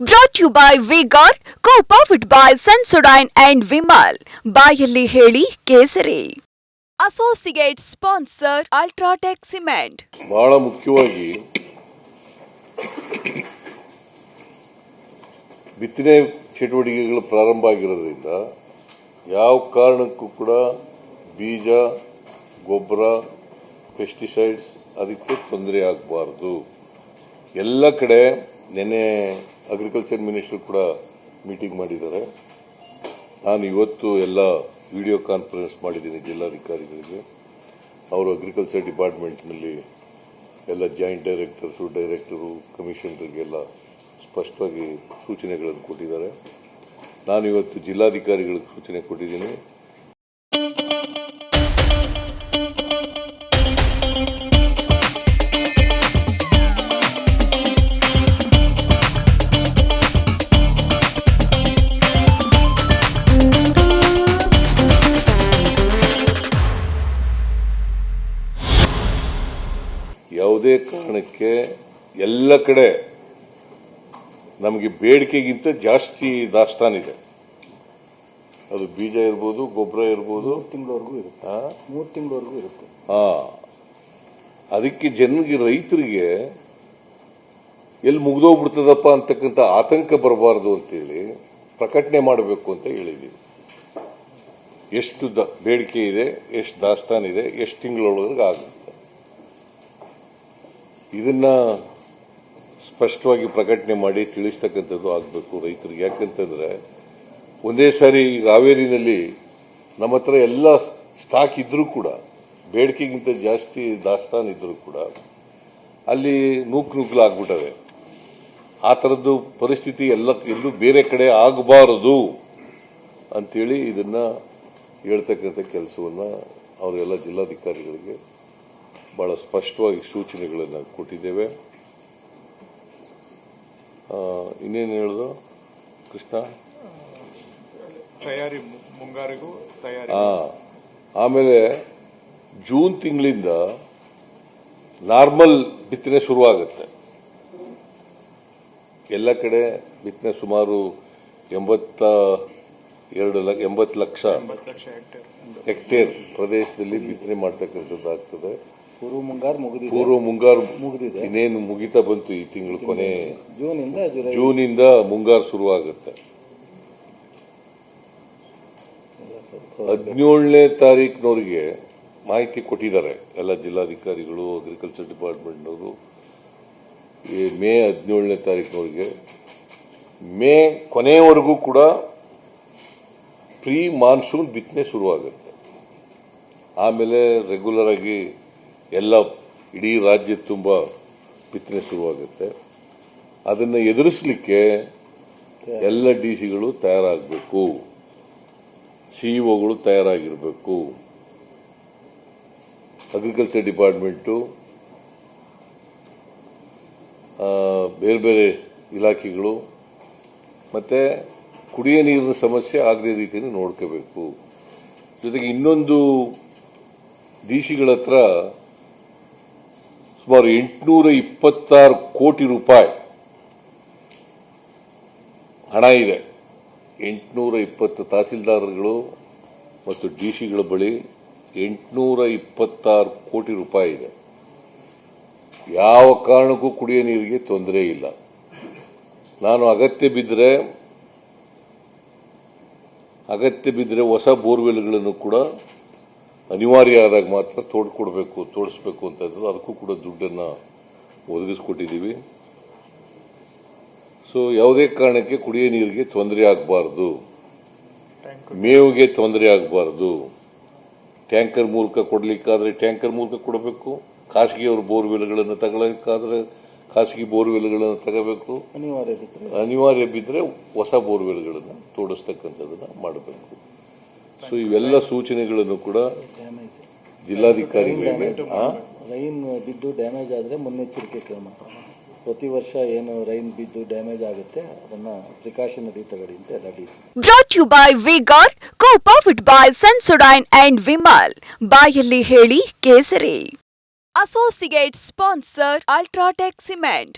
Brought you by Vigor co powered by Sensodyne and Vimal ಬಾಯಲ್ಲಿ ಹೇಳಿ ಕೇಸರಿ. Associate sponsor UltraTech cement ಬಹಳ ಮುಖ್ಯವಾಗಿ ಬಿತ್ತನೆ ಚಟುವಟಿಕೆಗಳು ಪ್ರಾರಂಭ ಆಗಿರೋದ್ರಿಂದ ಯಾವ ಕಾರಣಕ್ಕೂ ಕೂಡ ಬೀಜ, ಗೊಬ್ಬರ ಪೆಸ್ಟಿಸೈಡ್ಸ್ ಅದಕ್ಕೆ ತೊಂದರೆ ಆಗಬಾರ್ದು. ಎಲ್ಲ ಕಡೆ ನಿನ್ನೆ ಅಗ್ರಿಕಲ್ಚರ್ ಮಿನಿಸ್ಟರ್ ಕೂಡ ಮೀಟಿಂಗ್ ಮಾಡಿದ್ದಾರೆ. ನಾನು ಇವತ್ತು ಎಲ್ಲ ವಿಡಿಯೋ ಕಾನ್ಫರೆನ್ಸ್ ಮಾಡಿದ್ದೀನಿ ಜಿಲ್ಲಾಧಿಕಾರಿಗಳಿಗೆ. ಅವರು ಅಗ್ರಿಕಲ್ಚರ್ ಡಿಪಾರ್ಟ್ಮೆಂಟ್ನಲ್ಲಿ ಎಲ್ಲ ಜಾಯಿಂಟ್ ಡೈರೆಕ್ಟರ್ಸು ಡೈರೆಕ್ಟರು ಕಮಿಷನರಿಗೆಲ್ಲ ಸ್ಪಷ್ಟವಾಗಿ ಸೂಚನೆಗಳನ್ನು ಕೊಟ್ಟಿದ್ದಾರೆ. ನಾನು ಇವತ್ತು ಜಿಲ್ಲಾಧಿಕಾರಿಗಳಿಗೆ ಸೂಚನೆ ಕೊಟ್ಟಿದ್ದೀನಿ. ಯಾವುದೇ ಕಾರಣಕ್ಕೆ ಎಲ್ಲ ಕಡೆ ನಮಗೆ ಬೇಡಿಕೆಗಿಂತ ಜಾಸ್ತಿ ದಾಸ್ತಾನಿದೆ ಅದು ಬೀಜ ಇರ್ಬೋದು ಗೊಬ್ಬರ ಇರ್ಬೋದು. ತಿಂಗಳವರೆಗೂ ಇರುತ್ತೆ? ಮೂರು ತಿಂಗಳವರೆಗೂ ಇರುತ್ತೆ. ಹಾ ಅದಕ್ಕೆ ಜನರಿಗೆ ರೈತರಿಗೆ ಎಲ್ಲಿ ಮುಗ್ದೋಗ್ಬಿಡ್ತದಪ್ಪ ಅಂತಕ್ಕಂಥ ಆತಂಕ ಬರಬಾರದು ಅಂತೇಳಿ ಪ್ರಕಟಣೆ ಮಾಡಬೇಕು ಅಂತ ಹೇಳಿದ್ದೀವಿ ಎಷ್ಟು ದ ಬೇಡಿಕೆ ಇದೆ ಎಷ್ಟು ದಾಸ್ತಾನಿದೆ ಎಷ್ಟು ತಿಂಗಳೊಳಗೆ ಆಗುತ್ತೆ. ಇದನ್ನ ಸ್ಪಷ್ಟವಾಗಿ ಪ್ರಕಟಣೆ ಮಾಡಿ ತಿಳಿಸ್ತಕ್ಕಂಥದ್ದು ಆಗಬೇಕು ರೈತರಿಗೆ. ಯಾಕಂತಂದ್ರೆ ಒಂದೇ ಸಾರಿ ಈಗ ಹಾವೇರಿನಲ್ಲಿ ನಮ್ಮ ಹತ್ರ ಎಲ್ಲ ಸ್ಟಾಕ್ ಇದ್ರೂ ಕೂಡ, ಬೇಡಿಕೆಗಿಂತ ಜಾಸ್ತಿ ದಾಸ್ತಾನು ಇದ್ರೂ ಕೂಡ ಅಲ್ಲಿ ನೂಕು ನುಗ್ಗಲು ಆಗ್ಬಿಟ್ಟದೆ ಆ ಥರದ್ದು ಪರಿಸ್ಥಿತಿ ಎಲ್ಲ ಎಲ್ಲೂ ಬೇರೆ ಕಡೆ ಆಗಬಾರದು ಅಂತೇಳಿ ಇದನ್ನ ಹೇಳ್ತಕ್ಕಂಥ ಕೆಲಸವನ್ನು ಅವರೆಲ್ಲ ಜಿಲ್ಲಾಧಿಕಾರಿಗಳಿಗೆ ಬಹಳ ಸ್ಪಷ್ಟವಾಗಿ ಸೂಚನೆಗಳನ್ನು ಕೊಟ್ಟಿದ್ದೇವೆ. ಇನ್ನೇನು ಹೇಳೋದು? ಕೃಷ್ಣ? ತಯಾರಿ ಮುಂಗಾರಿಗೂ ತಯಾರಿ. ಆಮೇಲೆ ಜೂನ್ ತಿಂಗಳಿಂದ ನಾರ್ಮಲ್ ಬಿತ್ತನೆ ಶುರುವಾಗುತ್ತೆ. ಎಲ್ಲ ಕಡೆ ಬಿತ್ತನೆ ಸುಮಾರು ಎಂಬತ್ತ ಎರಡು ಲಕ್ಷ ಎಂಬತ್ತು ಲಕ್ಷ ಹೆಕ್ಟೇರ್. ಹೆಕ್ಟೇರ್ ಪ್ರದೇಶದಲ್ಲಿ ಬಿತ್ತನೆ ಮಾಡ್ತಕ್ಕಂಥದ್ದು ಆಗ್ತದೆ ಪೂರ್ವ ಮುಂಗಾರು ಮುಗಿದಿದೆ. ಪೂರ್ವ ಮುಂಗಾರು ಮುಗಿದಿದೆ. ಇನ್ನೇನು ಮುಗಿತಾ ಬಂತು ಈ ತಿಂಗಳು ಕೊನೆ? ಜೂನ್ ಇಂದ ಜೂನ್ ಜೂನಿಂದ ಮುಂಗಾರು ಶುರುವಾಗುತ್ತೆ. ಹದಿನೇಳನೇ ತಾರೀಕಿನವರಿಗೆ ಮಾಹಿತಿ ಕೊಟ್ಟಿದ್ದಾರೆ. ಎಲ್ಲ ಜಿಲ್ಲಾಧಿಕಾರಿಗಳು ಅಗ್ರಿಕಲ್ಚರ್ ಡಿಪಾರ್ಟ್ಮೆಂಟ್ನವರು ಈ ಮೇ ಹದಿನೇಳನೇ ತಾರೀಕಿನವರಿಗೆ. ಮೇ ಕೊನೆಯವರೆಗೂ ಕೂಡ ಪ್ರೀ ಮಾನ್ಸೂನ್ ಬಿತ್ತನೆ ಶುರುವಾಗುತ್ತೆ. ಆಮೇಲೆ ರೆಗ್ಯುಲರ್ ಆಗಿ ಎಲ್ಲ ಇಡೀ ರಾಜ್ಯ ತುಂಬ ಬಿತ್ತನೆ ಶುರುವಾಗುತ್ತೆ. ಅದನ್ನು ಎದುರಿಸಲಿಕ್ಕೆ ಎಲ್ಲ ಡಿ ಸಿಗಳು ತಯಾರಾಗಬೇಕು. ಸಿಇಒಗಳು ತಯಾರಾಗಿರಬೇಕು. ಅಗ್ರಿಕಲ್ಚರ್ ಡಿಪಾರ್ಟ್ಮೆಂಟು ಬೇರೆ ಬೇರೆ ಇಲಾಖೆಗಳು, ಮತ್ತೆ ಕುಡಿಯ ನೀರಿನ ಸಮಸ್ಯೆ ಆಗದೇ ರೀತಿಯಲ್ಲಿ ನೋಡ್ಕೋಬೇಕು. ಜೊತೆಗೆ ಇನ್ನೊಂದು ಡಿ ಸಿಗಳ ಹತ್ರ ಸುಮಾರು ಎಂಟುನೂರ ಇಪ್ಪತ್ತಾರು ಕೋಟಿ ರೂಪಾಯಿ ಹಣ ಇದೆ. ಎಂಟುನೂರ ಇಪ್ಪತ್ತು ತಹಸೀಲ್ದಾರ್ಗಳು ಮತ್ತು ಡಿ ಸಿಗಳ ಬಳಿ ಎಂಟುನೂರ ಇಪ್ಪತ್ತಾರು ಕೋಟಿ ರೂಪಾಯಿ ಇದೆ. ಯಾವ ಕಾರಣಕ್ಕೂ ಕುಡಿಯ ನೀರಿಗೆ ತೊಂದರೆ ಇಲ್ಲ. ನಾನು ಅಗತ್ಯ ಬಿದ್ದರೆ ಅಗತ್ಯ ಬಿದ್ದರೆ ಹೊಸ ಬೋರ್ವೆಲ್ಗಳನ್ನು ಕೂಡ ಅನಿವಾರ್ಯ ಆದಾಗ ಮಾತ್ರ ತೋಡ್ಕೊಡ್ಬೇಕು ತೋಡಿಸ್ಬೇಕು ಅಂತ ಇದ್ರು ಅದಕ್ಕೂ ಕೂಡ ದುಡ್ಡನ್ನು ಒದಗಿಸ್ಕೊಟ್ಟಿದ್ದೀವಿ. ಸೊ ಯಾವುದೇ ಕಾರಣಕ್ಕೆ ಕುಡಿಯೋ ನೀರಿಗೆ ತೊಂದರೆ ಆಗಬಾರ್ದು. ಮೇವಿಗೆ ತೊಂದರೆ ಆಗಬಾರ್ದು. ಟ್ಯಾಂಕರ್ ಮೂಲಕ ಕೊಡಲಿಕ್ಕಾದರೆ ಟ್ಯಾಂಕರ್ ಮೂಲಕ ಕೊಡಬೇಕು. ಖಾಸಗಿಯವರು ಬೋರ್ವೆಲ್ಗಳನ್ನು ತಗೊಳ್ಳೋಕ್ಕಾದ್ರೆ ಖಾಸಗಿ ಬೋರ್ವೆಲ್ಗಳನ್ನು ತಗೋಬೇಕು. ಅನಿವಾರ್ಯ ಬಿದ್ದರೆ ಅನಿವಾರ್ಯ ಬಿದ್ದರೆ ಹೊಸ ಬೋರ್ವೆಲ್ಗಳನ್ನು ತೋಡಿಸ್ತಕ್ಕಂಥದ್ದನ್ನು ಮಾಡಬೇಕು. ಸೊ ಇವೆಲ್ಲ ಸೂಚನೆಗಳನ್ನು ಕೂಡ ಡ್ಯಾಮೇಜ್ ಜಿಲ್ಲಾಧಿಕಾರಿಗಳಿಗೆ ಆ? ರೈನ್ ಬಿದ್ದು ಡ್ಯಾಮೇಜ್ ಆದರೆ ಮುನ್ನೆಚ್ಚರಿಕೆ ಕ್ರಮ. ಪ್ರತಿ ವರ್ಷ ಏನು ರೈನ್ ಬಿದ್ದು ಡ್ಯಾಮೇಜ್ ಆಗುತ್ತೆ ಅದನ್ನ ಪ್ರಿಕಾಷನರಿ ತಗೊಳ್ಳಿ ಅಂತ brought you by Vigor co powered by Sensodyne and Vimal ಬಾಯಲ್ಲಿ ಹೇಳಿ ಕೇಸರಿ. Associate sponsor UltraTech cement